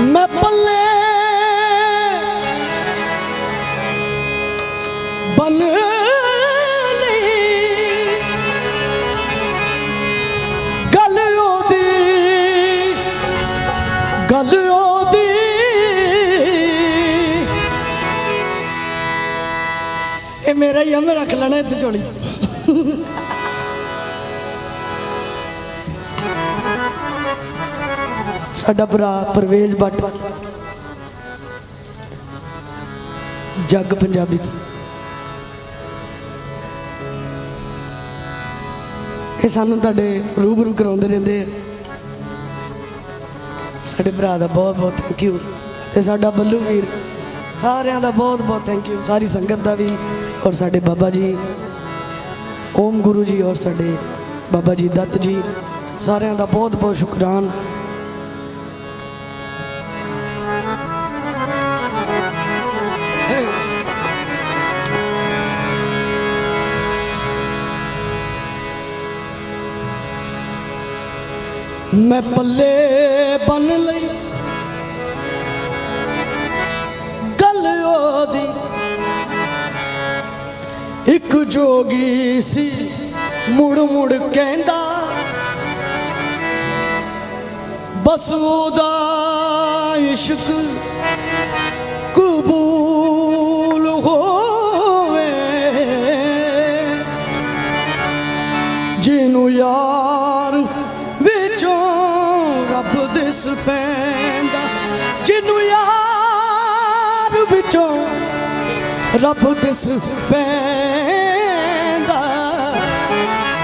ਮੈਂ ਪੱਲੇ ਬਨ ਲਈ ਗੱਲ ਉਹਦੀ ਗੱਲ ਉਹਦੀ। ਇਹ ਮੇਰਾ ਹੀ ਆ, ਮੈਂ ਰੱਖ ਲੈਣਾ ਇੱਥੇ ਝੋਲੀ 'ਚ। ਸਾਡਾ ਭਰਾ ਪਰਵੇਜ਼ ਬੱਟ ਜੱਗ ਪੰਜਾਬੀ ਇਹ ਸਾਨੂੰ ਤੁਹਾਡੇ ਰੂਬਰੂ ਕਰਾਉਂਦੇ ਰਹਿੰਦੇ ਸਾਡੇ ਭਰਾ ਦਾ ਬਹੁਤ ਬਹੁਤ ਥੈਂਕ ਯੂ ਤੇ ਸਾਡਾ ਬੱਲੂ ਵੀਰ, ਸਾਰਿਆਂ ਦਾ ਬਹੁਤ ਬਹੁਤ ਥੈਂਕ ਯੂ ਸਾਰੀ ਸੰਗਤ ਦਾ ਵੀ ਔਰ ਸਾਡੇ ਬਾਬਾ ਜੀ, ਓਮ ਗੁਰੂ ਜੀ ਔਰ ਸਾਡੇ ਬਾਬਾ ਜੀ ਦੱਤ ਜੀ, ਸਾਰਿਆਂ ਦਾ ਬਹੁਤ ਬਹੁਤ ਸ਼ੁਕਰਾਨ। ਮੈਂ ਪੱਲੇ ਬਨ ਲਈ। ਗੱਲ ਉਹਦੀ ਇੱਕ ਜੋਗੀ ਸੀ, ਮੁੜ ਮੁੜ ਕਹਿੰਦਾ, ਬਸ ਉਹਦਾ ਇਸ਼ਕ ਕਬੂਲ ਹੋਵੇ। ਜਿਹਨੂੰ ਯਾਰ ਰੱਬ ਦਿਸ ਪੈਂਦਾ ਜਿਹਨੂੰ ਯਾਰ ਵਿੱਚੋਂ ਰੱਬ ਦਿਸ ਪੈਂਦਾ